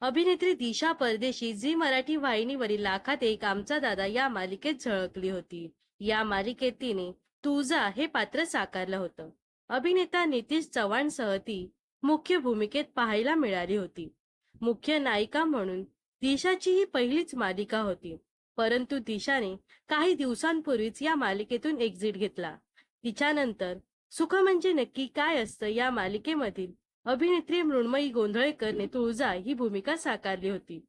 अभिनेत्री दिशा परदेशी झी मराठी वाहिनीवरील लाखात एक आमचा दादा या मालिकेत झळकली होती. या मालिकेत तिने तुझा हे पात्र साकारलं होतं. अभिनेता नितीश चव्हाण सह ती मुख्य भूमिकेत पाहायला मिळाली होती. मुख्य नायिका म्हणून दिशाची ही पहिलीच मालिका होती. परंतु दिशाने काही दिवसांपूर्वीच या मालिकेतून एक्झिट घेतला. तिच्यानंतर सुख म्हणजे नक्की काय असतं या मालिकेमधील अभिनेत्री मृण्मयी गोंधळेकरने तुळजा ही भूमिका साकारली होती.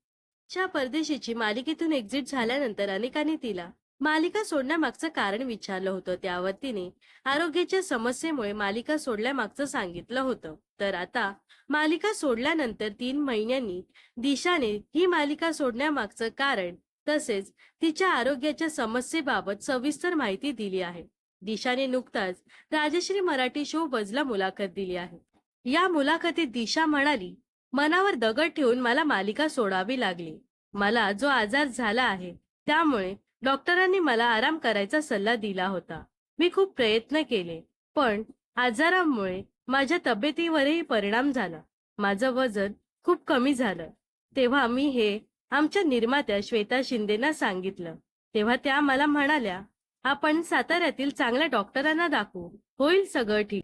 च्या परदेशीची मालिकेतून एक्झिट झाल्यानंतर अनेकांनी तिला मालिका सोडण्यामागचं कारण विचारलं होतं. त्यावर तिने आरोग्याच्या समस्येमुळे मालिका सोडल्यामागचं सांगितलं होतं. तर आता मालिका सोडल्यानंतर तीन महिन्यांनी दिशाने ही मालिका सोडण्यामागचं कारण तसेच तिच्या आरोग्याच्या समस्येबाबत सविस्तर माहिती दिली आहे. दिशाने नुकताच राजश्री मराठी शो बजला मुलाखत दिली आहे. या मुलाखतीत दिशा म्हणाली मनावर दगड ठेवून मला मालिका सोडावी लागली. मला जो आजार झाला आहे त्यामुळे डॉक्टरांनी मला आराम करायचा सल्ला दिला होता. मी खूप प्रयत्न केले पण आजारामुळे माझ्या तब्येतीवरही परिणाम झाला. माझं वजन खूप कमी झालं. तेव्हा मी हे आमच्या निर्मात्या श्वेता शिंदेना सांगितलं. तेव्हा त्या मला म्हणाल्या आपण साताऱ्यातील चांगल्या डॉक्टरांना दाखवू. होईल सगळं ठीक.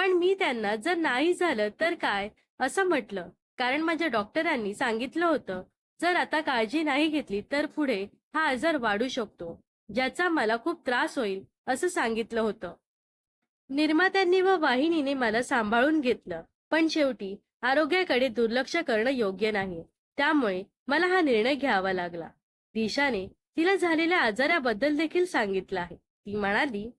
पण मी त्यांना जर नाही झालं तर काय? असं म्हटलं. कारण माझ्या डॉक्टरांनी सांगितलं होतं जर आता काळजी नाही घेतली तर पुढे हा आजार वाढू शकतो ज्याचा मला खूप त्रास होईल असं सांगितलं होतं. निर्मात्यांनी व वाहिनीने मला सांभाळून घेतलं पण शेवटी आरोग्याकडे दुर्लक्ष करणं योग्य नाही. त्यामुळे मला हा निर्णय घ्यावा लागला. दिशाने तिला झालेल्या आजाराबद्दल देखील सांगितलं आहे. ती म्हणाली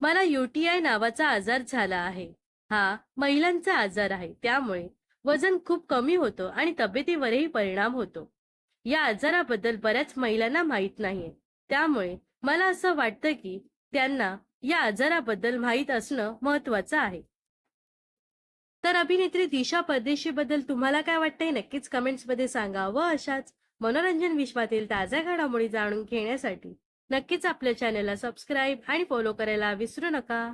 मला युटीआय नावाचा आजार झाला आहे. हा महिलांचा आजार आहे. त्यामुळे वजन खूप कमी होतं आणि तब्येतीवरही परिणाम होतो. या आजाराबद्दल बऱ्याच महिलांना माहीत नाहीये. त्यामुळे मला असं वाटतं की त्यांना या आजाराबद्दल माहीत असणं महत्वाचं आहे. तर अभिनेत्री दिशा परदेशी बद्दल तुम्हाला काय वाटतंय? नक्कीच कमेंट्समध्ये सांगा व अशाच मनोरंजन विश्वातील ताज्या घडामोडी जाणून घेण्यासाठी. नक्कीच आपल्या चॅनलला सबस्क्राईब आणि फॉलो करायला विसरू नका.